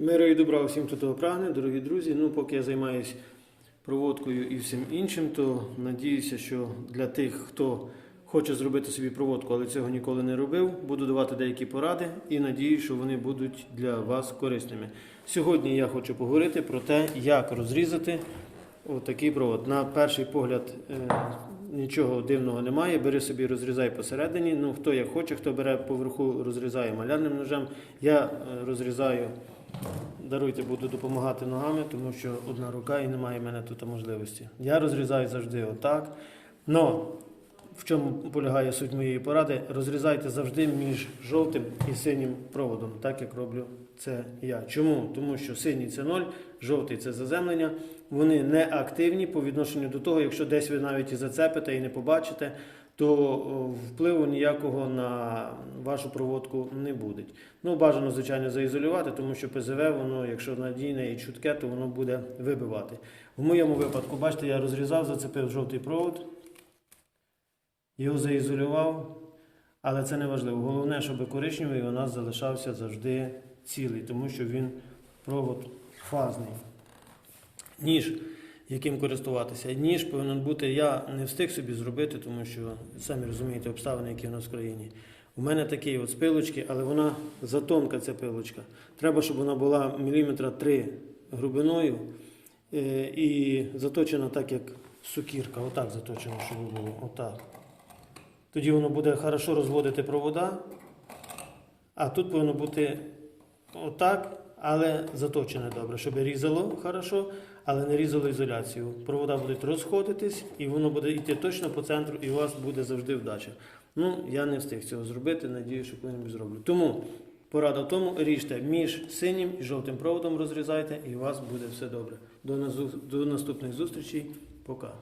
Миру і добра всім, хто того прагне, дорогі друзі. Ну, поки я займаюся проводкою і всім іншим, то надіюся, що для тих, хто хоче зробити собі проводку, але цього ніколи не робив, буду давати деякі поради і надію, що вони будуть для вас корисними. Сьогодні я хочу поговорити про те, як розрізати отакий провод. На перший погляд е, нічого дивного немає. Бери собі, розрізай посередині. Ну, хто як хоче, хто бере поверху, розрізає малярним ножем. Я е, розрізаю. Даруйте, буду допомагати ногами, тому що одна рука і немає в мене тут можливості. Я розрізаю завжди отак. Но в чому полягає суть моєї поради? Розрізайте завжди між жовтим і синім проводом, так як роблю це я. Чому? Тому що синій це ноль, жовтий це заземлення. Вони не активні по відношенню до того, якщо десь ви навіть і зацепите і не побачите, то впливу ніякого на вашу проводку не буде. Ну, бажано, звичайно, заізолювати, тому що ПЗВ, воно, якщо надійне і чутке, то воно буде вибивати. В моєму випадку, бачите, я розрізав, зацепив жовтий провод, його заізолював, але це не важливо. Головне, щоб коричневий у нас залишався завжди цілий, тому що він провод фазний. Ніж, яким користуватися. Ніж повинен бути, я не встиг собі зробити, тому що самі розумієте обставини, які у нас в країні. У мене такий от з пилочки, але вона затонка ця пилочка. Треба, щоб вона була міліметра 3 грубиною е, і заточена так, як сукірка. Отак заточено, щоб було. Отак. Тоді воно буде хорошо розводити провода. А тут повинно бути отак, але заточене добре, щоб різало хорошо, але не різало ізоляцію. Провода будуть розходитись, і воно буде йти точно по центру, і у вас буде завжди вдача. Ну, я не встиг цього зробити, надію, що коли-небудь зроблю. Тому порада в тому, ріжте між синім і жовтим проводом розрізайте, і у вас буде все добре. До, до наступних зустрічей. Пока.